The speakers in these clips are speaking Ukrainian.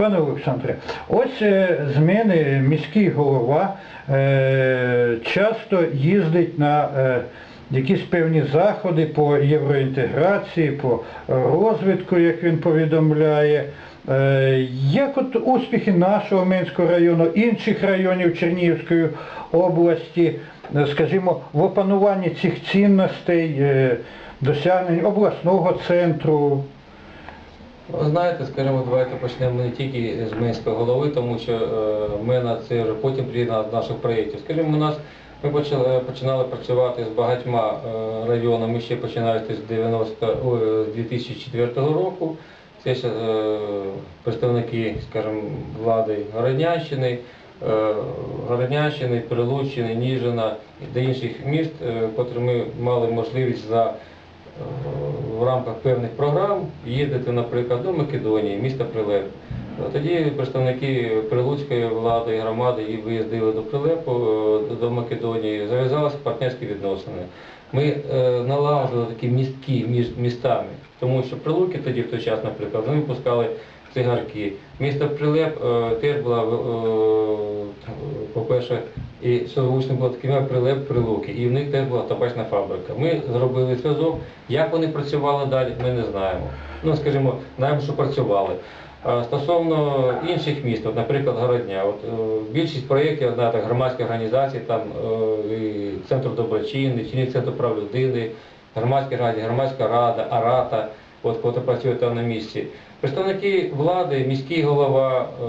Пане Олександре, ось е, зміни міський голова е, часто їздить на е, якісь певні заходи по євроінтеграції, по розвитку, як він повідомляє. Е, Як от успіхи нашого Минського району, інших районів Чернігівської області, скажімо, в опануванні цих цінностей, досягнень обласного центру? Ви знаєте, скажімо, давайте почнемо не тільки з Минської голови, тому що е, Мена це вже потім приєднала до наших проєктів. Скажімо, у нас ми почали, починали працювати з багатьма е, районами, ще починаючи з 90, ой, з 2004 року. Це ще е, представники, скажімо, влади Городнянщини, Городнянщини, Прилуччини, Ніжина та інших міст, котрі ми мали можливість за рамках певних програм їздити, наприклад, до Македонії, міста Прилеп. Е, Тоді представники Прилуцької влади і громади і виїздили до Прилепу, е, до Македонії, зав'язалися партнерські відносини. Ми е, налагодили такі містки між містами, тому що Прилуки тоді в той час, наприклад, вони випускали цигарки. Місто Прилеп теж була, по-перше, і було таке ім'я Прилеп Прилуки, і в них теж була табачна фабрика. Ми зробили зв'язок. Як вони працювали далі, ми не знаємо. Ну, скажімо, знаємо, що працювали. А Стосовно інших міст, от, наприклад, Городня, от, е, більшість проєктів знаєте, громадських організацій, там е, Центр доброчинний, Чинний центр прав людини, громадські раді, громадська рада, Арата, от коли працює там на місці. Представники влади, міський голова е,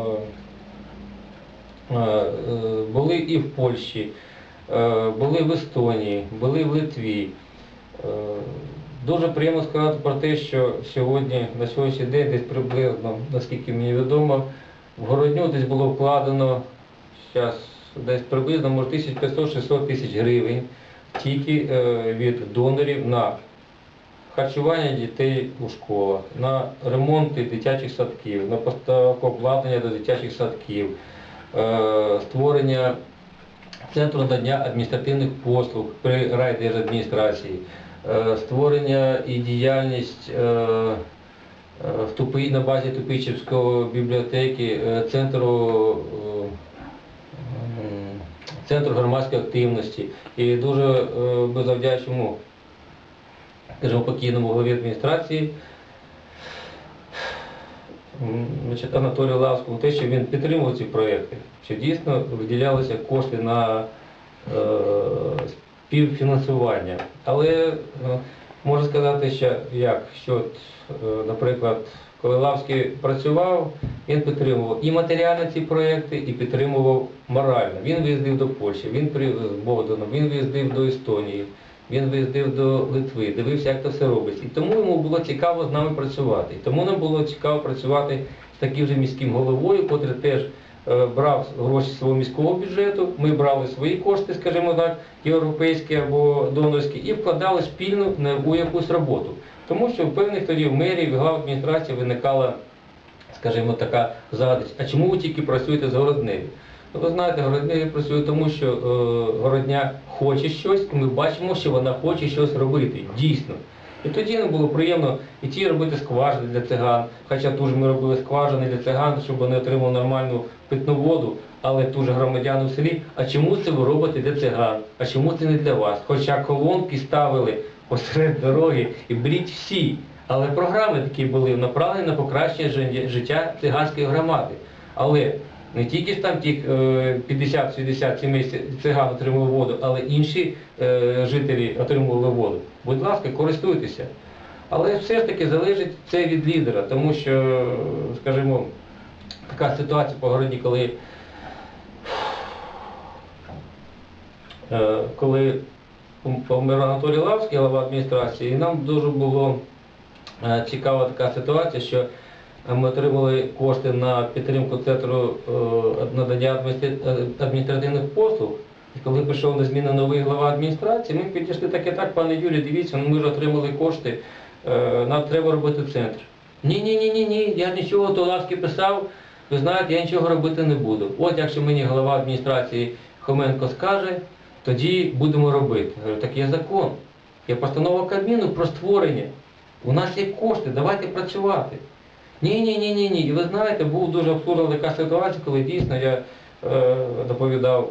були і в Польщі, е, були в Естонії, були в Литві. Е, Дуже приємно сказати про те, що сьогодні, на сьогоднішній день, десь приблизно, наскільки мені відомо, в городню десь було вкладено зараз десь приблизно може 1500-600 тисяч гривень тільки е, від донорів на харчування дітей у школах, на ремонти дитячих садків, на поставку обладнання до дитячих садків, е, створення центру надання адміністративних послуг при райдержадміністрації, е, створення і діяльність е, е, на базі Тупичівської бібліотеки е, центру, е, центру громадської активності. І дуже е, ми завдячуємо скажімо, покійному голові адміністрації Анатолію Лавському, те, що він підтримував ці проекти, що дійсно виділялися кошти на е, співфінансування. Але е, можу сказати, що як, що, е, наприклад, коли Лавський працював, він підтримував і матеріально ці проекти, і підтримував морально. Він виїздив до Польщі, він при з Богданом, він виїздив до Естонії, він виїздив до Литви, дивився, як це все робиться. І тому йому було цікаво з нами працювати. І тому нам було цікаво працювати з таким же міським головою, котрий теж е, брав гроші свого міського бюджету, ми брали свої кошти, скажімо так, європейські або донорські, і вкладали спільно у якусь роботу. Тому що в певних тоді в мерії, в глав адміністрації виникала, скажімо, така задача, а чому ви тільки працюєте з городнею? Ну, ви знаєте, городнею працює тому, що е, городня хоче щось, і ми бачимо, що вона хоче щось робити, дійсно. І тоді нам було приємно і ті робити скважини для циган, хоча тут же ми робили скважини для циган, щоб вони отримали нормальну питну воду, але тут же громадяни в селі, а чому це ви робите для циган? А чому це не для вас? Хоча колонки ставили посеред дороги і беріть всі. Але програми такі були направлені на покращення життя циганської громади. Але не тільки там тих е, 50-60 сімей циган отримали воду, але інші е, жителі отримували воду. Будь ласка, користуйтеся. Але все ж таки залежить це від лідера, тому що, скажімо, така ситуація по городі, коли, е, коли помер Анатолій Лавський, голова адміністрації, і нам дуже було е, цікава така ситуація, що ми отримали кошти на підтримку центру е, надання адміністративних послуг. І коли прийшов на зміну новий глава адміністрації, ми підійшли так і так, пане Юрій, дивіться, ми ж отримали кошти, е, нам треба робити центр. Ні, ні, ні, ні, ні, я нічого то лавський писав, ви знаєте, я нічого робити не буду. От якщо мені голова адміністрації Хоменко скаже, тоді будемо робити. Я говорю, так є закон, є постанова Кабміну про створення. У нас є кошти, давайте працювати. Ні, ні, ні, ні, ні. І ви знаєте, був дуже абсурдна така ситуація, коли дійсно я е, доповідав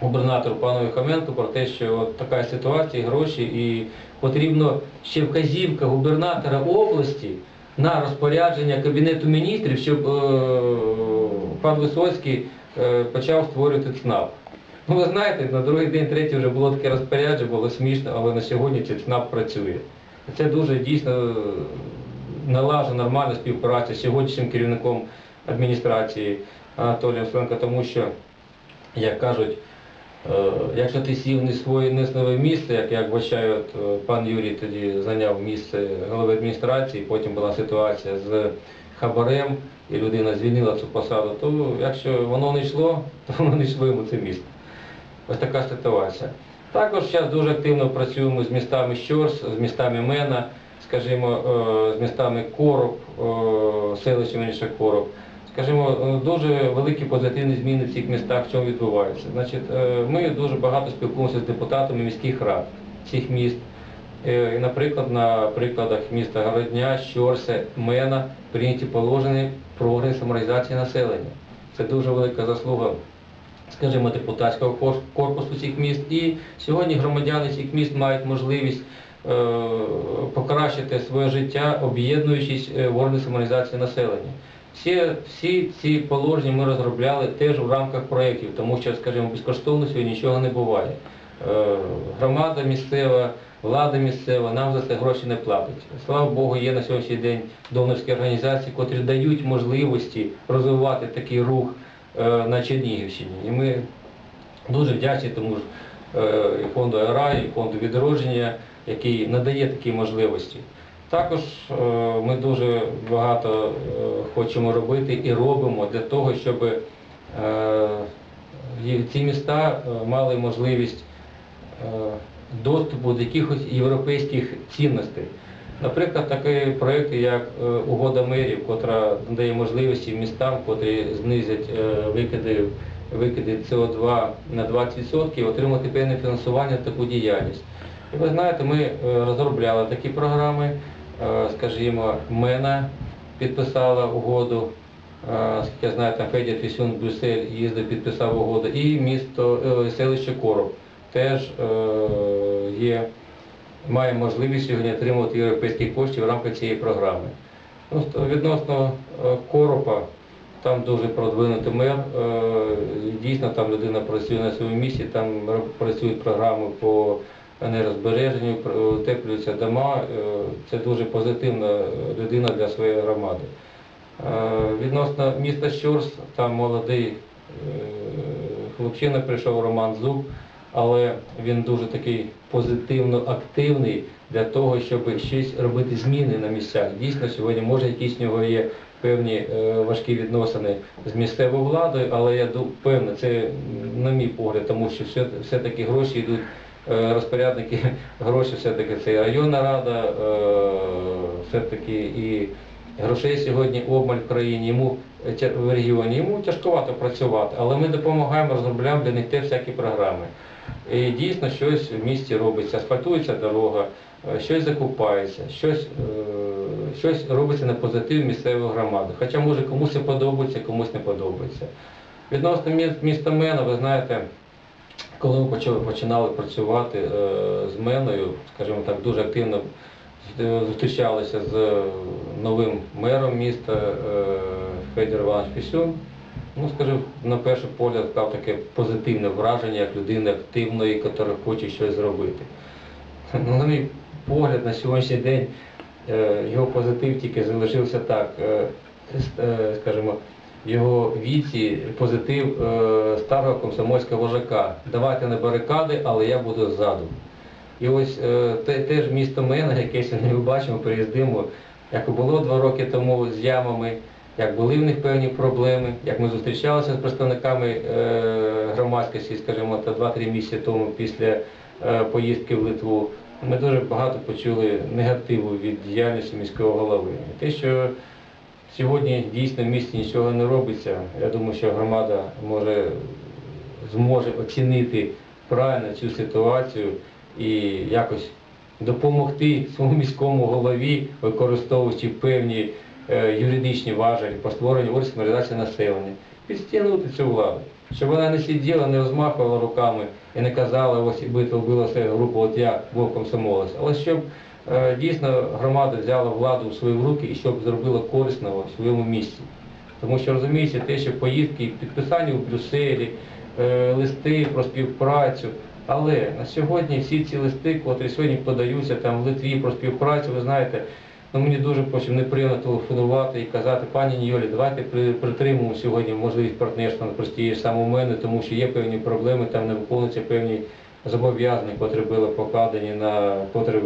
губернатору пану Хоменку про те, що от така ситуація, гроші, і потрібно ще вказівка губернатора області на розпорядження Кабінету міністрів, щоб е, пан Висоцький е, почав створювати ЦНАП. Ну, ви знаєте, на другий день, третій вже було таке розпорядження, було смішно, але на сьогодні цей ЦНАП працює. Це дуже дійсно налажена нормальна співпраця з сьогоднішнім керівником адміністрації Анатолієм Сленко, тому що, як кажуть, е, якщо ти сів не своє не своє місце, як, як вбачаю, е, пан Юрій тоді зайняв місце голови адміністрації, потім була ситуація з хабарем, і людина звільнила цю посаду, то якщо воно не йшло, то воно не йшло йому це місце. Ось така ситуація. Також зараз дуже активно працюємо з містами Щорс, з містами Мена, скажімо, е, з містами Короб, е, селищем інше Короб. Скажімо, е, дуже великі позитивні зміни в цих містах, в чому відбуваються. Значить, ми дуже багато спілкуємося з депутатами міських рад цих міст. Наприклад, на прикладах міста Городня, Щорсе, Мена прийняті положення про самореалізації населення. Це дуже велика заслуга скажімо, депутатського корпусу цих міст. І сьогодні громадяни цих міст мають можливість покращити своє життя, об'єднуючись е, в органи самореалізації населення. Всі, всі ці положення ми розробляли теж в рамках проєктів, тому що, скажімо, безкоштовно сьогодні нічого не буває. Е, Громада місцева, влада місцева нам за це гроші не платить. Слава Богу, є на сьогоднішній день донорські організації, котрі дають можливості розвивати такий рух е, на Чернігівщині. І ми дуже вдячні тому ж е, і фонду АРА, і фонду відродження, який надає такі можливості. Також е, ми дуже багато е, хочемо робити і робимо для того, щоб е, ці міста мали можливість доступу до якихось європейських цінностей. Наприклад, такі проекти, як угода мерів, котра дає можливості містам, котрі знизять викиди, викиди СО2 на 20%, отримати певне фінансування на таку діяльність. І ви знаєте, ми е, розробляли такі програми, е, скажімо, МЕНА підписала угоду, е, скільки я знаю, там Федір Фісюн Брюссель їздив, підписав угоду, і місто селище Короб теж є має можливість сьогодні отримувати європейські кошти в рамках цієї програми. Відносно Коропа, там дуже продвинутий мер. Дійсно, там людина працює на своєму місці, там працюють програми по енергозбереженню, утеплюються дома. е, Це дуже позитивна людина для своєї громади. Е, Відносно міста Щорс, там молодий е, хлопчина прийшов Роман Зуб, але він дуже такий позитивно активний для того, щоб щось робити зміни на місцях. Дійсно, сьогодні може якісь в нього є певні важкі відносини з місцевою владою, але я ду- це на мій погляд, тому що все, все-таки гроші йдуть. Е, Розпорядники гроші все-таки це і районна рада, е, все-таки і грошей сьогодні обмаль в країні, йому е, в регіоні, йому тяжковато працювати, але ми допомагаємо, розробляємо для них те всякі програми. І дійсно щось в місті робиться, асфальтується дорога, щось закупається, щось, щось робиться на позитив місцевої громади. Хоча може комусь це подобається, комусь не подобається. Відносно міста Мена, ви знаєте, коли ми почали, починали працювати е, з Меною, скажімо так, дуже активно е, зустрічалися з новим мером міста е, Федір Іванович Фісюн. Ну, скажу, на перший погляд став таке позитивне враження, як людини активної, яка хоче щось зробити. Ну, на мій погляд, на сьогоднішній день е, його позитив тільки залишився так, е, е, скажімо, його віці позитив е, старого комсомольського вожака. Давайте на барикади, але я буду ззаду. І ось е, те, теж місто Мена, яке сьогодні ми бачимо, приїздимо, як було два роки тому з ямами, як були в них певні проблеми, як ми зустрічалися з представниками е, громадськості, скажімо, та 2-3 місяці тому після поїздки в Литву. Ми дуже багато почули негативу від діяльності міського голови. Те, що сьогодні дійсно в місті нічого не робиться, я думаю, що громада може зможе оцінити правильно цю ситуацію і якось допомогти своєму міському голові, використовуючи певні е, юридичні важелі по створенню організації населення, підстягнути цю владу. Щоб вона не сиділа, не розмахувала руками і не казала, ось битва вбила все групу, от я був комсомолець. Але щоб дійсно громада взяла владу в свої руки і щоб зробила корисного в своєму місці. Тому що розумієте, те, що поїздки, підписання у Брюсселі, е, листи про співпрацю. Але на сьогодні всі ці листи, котрі сьогодні подаються там в Литві про співпрацю, ви знаєте, ну мені дуже потім неприємно телефонувати і казати, пані Нійолі, давайте притримуємо сьогодні можливість партнерства простіше саме у мене, тому що є певні проблеми, там не виконуються певні зобов'язання, котрі були покладені на котрі е,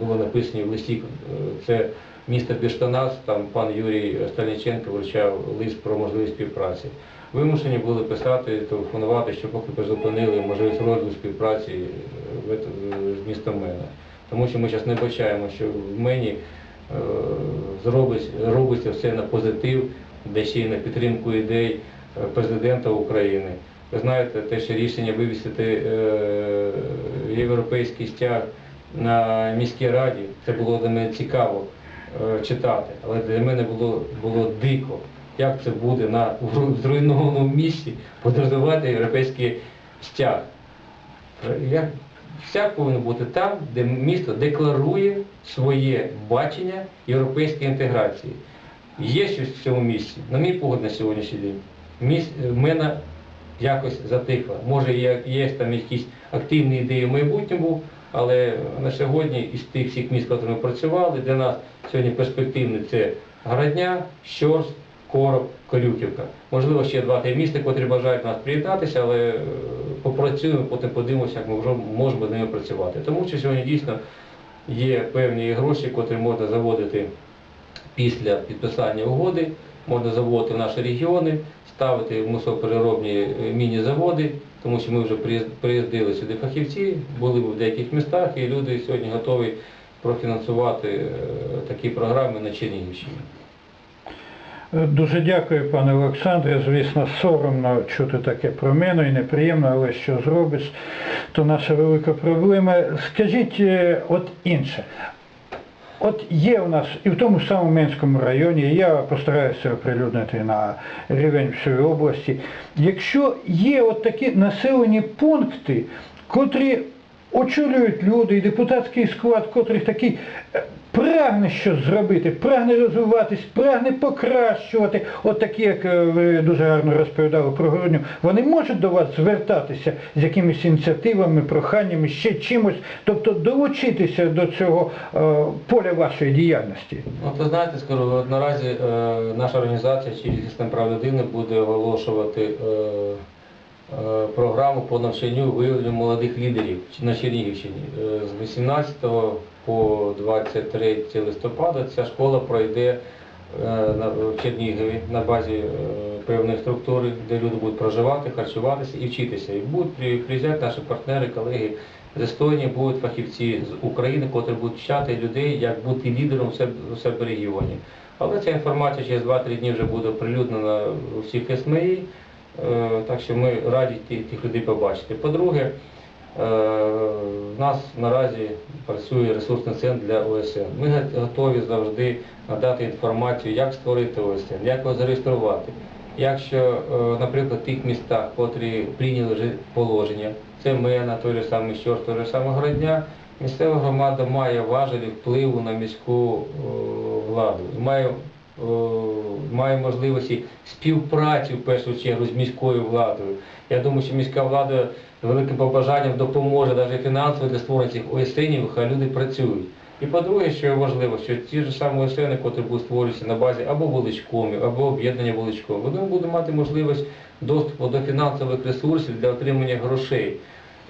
було написані в листі. Е, Це місто Біштанас, там пан Юрій Стальниченко вручав лист про можливість співпраці. Вимушені були писати, телефонувати, що поки призупинили можливість розвитку співпраці е, з містом Мена. Тому що ми зараз не бачаємо, що в Мені робиться все на позитив, де ще й на підтримку ідей президента України. Ви знаєте, те, що рішення вивісити е, європейський стяг на міській раді, це було для мене цікаво е, читати, але для мене було, було дико, як це буде на зруйнованому місці подорожувати європейський стяг. Е, Як стяг повинен бути там, де місто декларує своє бачення європейської інтеграції. Є щось в цьому місці, на мій погляд на сьогоднішній день. Міс, Мена якось затихла. Може, є, там якісь активні ідеї в майбутньому, але на сьогодні із тих всіх міст, які ми працювали, для нас сьогодні перспективне це Городня, Щорс, Короб, Корюківка. Можливо, ще два-три міста, котрі бажають нас приєднатися, але е, попрацюємо, потім подивимося, як ми вже можемо з ними працювати. Тому що сьогодні дійсно є певні гроші, котрі можна заводити після підписання угоди, можна заводити в наші регіони, ставити мусопереробні е, міні-заводи, тому що ми вже приїздили сюди фахівці, були в деяких містах, і люди сьогодні готові профінансувати е, такі програми на Чернігівщині. Дуже дякую, пане Олександре. Звісно, соромно чути таке про мене і неприємно, але що зробиш, то наша велика проблема. Скажіть, е, от інше. От є у нас і в тому самому Менському районі, я постараюся оприлюднити на рівень всієї області. Якщо є от такі населені пункти, котрі очолюють люди і депутатський склад, котрих такий е, прагне щось зробити, прагне розвиватись, прагне покращувати, от такі, як е, ви дуже гарно розповідали про Городню, вони можуть до вас звертатися з якимись ініціативами, проханнями, ще чимось, тобто долучитися до цього е, поля вашої діяльності. От ви знаєте, скажу, наразі е, наша організація систем прав людини буде оголошувати е, е, програму по навчанню виявленню молодих лідерів на Чернігівщині. Е, з 18 по 23 листопада ця школа пройде е, в Чернігові на базі е, певної структури, де люди будуть проживати, харчуватися і вчитися. І будуть при- приїжджати наші партнери, колеги з Естонії, будуть фахівці з України, котрі будуть вчати людей, як бути лідером у себе, регіоні. Але ця інформація через 2-3 дні вже буде оприлюднена у всіх СМІ, е, так що ми раді тих людей побачити. По-друге, Е, У нас наразі працює ресурсний центр для ОСН. Ми готові завжди надати інформацію, як створити ОСН, як його зареєструвати. Якщо, е, наприклад, в тих містах, котрі прийняли положення, це Мена, той же самий Щорс, той же самий Городня, місцева громада має важелі впливу на міську е, владу, має, має можливості співпраці в першу чергу з міською владою. Я думаю, що міська влада великим побажанням допоможе навіть фінансово для створення цих ОСНів, хай люди працюють. І по-друге, що важливо, що ті ж самі ОСН, які будуть створюватися на базі або вуличкомів, або об'єднання вуличком, вони будуть мати можливість доступу до фінансових ресурсів для отримання грошей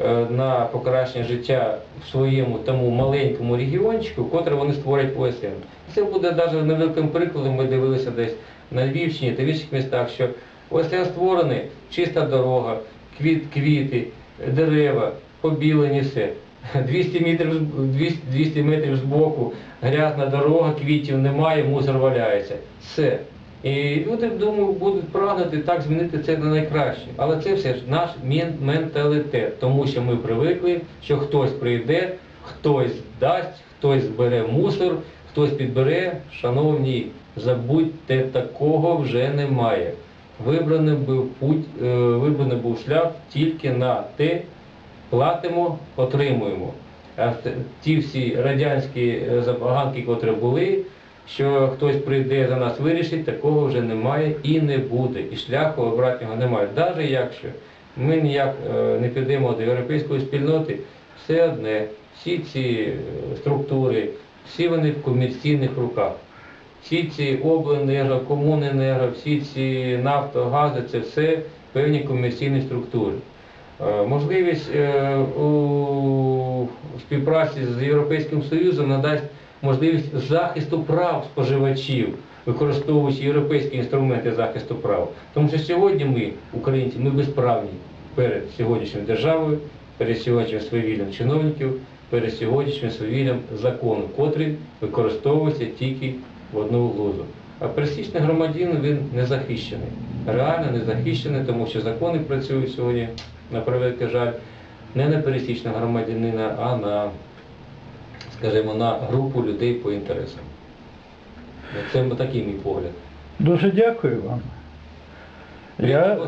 е, на покращення життя в своєму тому маленькому регіончику, котре вони створять ОСН. Це буде навіть невеликим прикладом, ми дивилися десь на Львівщині та в інших містах, що ОСН створений, чиста дорога, квіт, квіти, дерева, побілені все. 200 метрів, з- 200, 200 метрів з боку, грязна дорога, квітів немає, мусор валяється. Все. І люди, думаю, будуть прагнути так змінити це на найкраще. Але це все ж наш менталітет, тому що ми привикли, що хтось прийде, хтось дасть, хтось збере мусор, хтось підбере, шановні, забудьте, такого вже немає. Вибраний був путь, е, вибраний був шлях тільки на те, платимо, отримуємо. А ті всі радянські е, забаганки, котрі були, що хтось прийде за нас вирішить, такого вже немає і не буде. І шляху обратного немає. Навіть якщо ми ніяк е, не підемо до європейської спільноти, все одне, всі ці структури, всі вони в комерційних руках. Всі ці обленерго, комуненерго, всі ці нафтогази, це все певні комерційні структури. Е, Можливість е, у співпраці з Європейським Союзом надасть можливість захисту прав споживачів, використовуючи європейські інструменти захисту прав. Тому що сьогодні ми, українці, ми безправні перед сьогоднішньою державою, перед сьогоднішнім свавіллям чиновників, перед сьогоднішнім свавіллям закону, котрий використовується тільки в одну лузу. А пересічний громадянин він не захищений. Реально не захищений, тому що закони працюють сьогодні, на превеликий жаль, не на пересічного громадянина, а на, скажімо, на групу людей по інтересам. Це такий мій погляд. Дуже дякую вам. Я,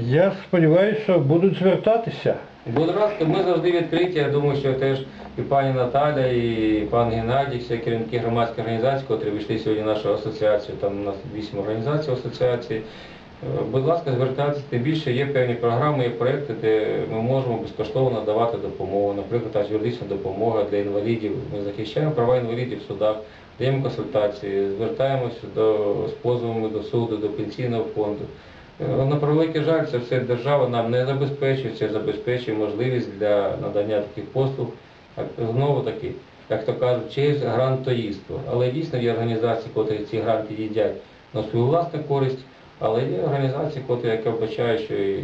я сподіваюся, що будуть звертатися. Будь ласка, ми завжди відкриті. Я думаю, що теж і пані Наталя, і пан Геннадій, всі керівники громадських організацій, котрі вийшли сьогодні в нашу асоціацію, там у нас вісім організацій асоціації. Е, Будь ласка, звертайтеся, тим більше є певні програми і проекти, де ми можемо безкоштовно давати допомогу. Наприклад, юридична допомога для інвалідів. Ми захищаємо права інвалідів в судах, даємо консультації, звертаємося до, з позовами до суду, до пенсійного фонду. На превеликий жаль, це все держава нам не забезпечує, це забезпечує можливість для надання таких послуг. Знову таки, як то кажуть, через грантоїство. Але дійсно є організації, котрі ці гранти їдять на свою власну користь, але є організації, котрі, які вбачають, що і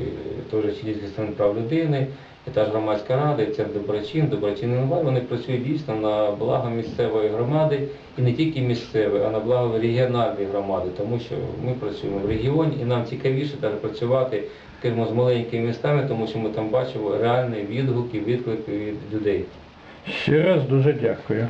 теж сидять захисник прав людини, та ж громадська рада, і центр доброчин, доброчинний онлайн, вони працюють дійсно на благо місцевої громади і не тільки місцевої, а на благо регіональної громади, тому що ми працюємо в регіоні і нам цікавіше працювати скажімо, з маленькими містами, тому що ми там бачимо реальні відгуки, відклики від людей. Ще раз дуже дякую.